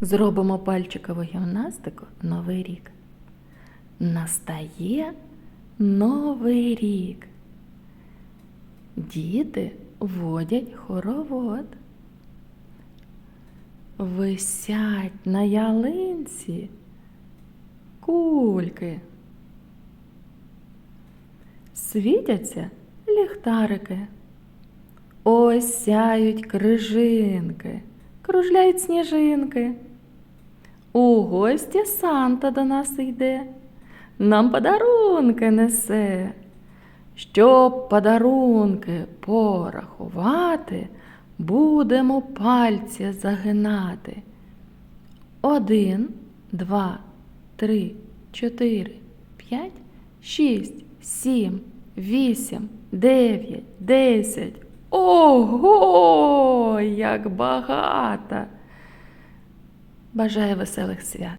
Зробимо пальчикову гімнастику Новий рік. Настає Новий рік. Діти водять хоровод. Висять на ялинці кульки. Світяться ліхтарики. Ось сяють крижинки, кружляють сніжинки. У гості Санта до нас йде, нам подарунки несе. Щоб подарунки порахувати, будемо пальці загинати. Один, два, три, чотири, п'ять, шість, сім, вісім, дев'ять, десять. Ого, як багато! Бажаю веселих свят!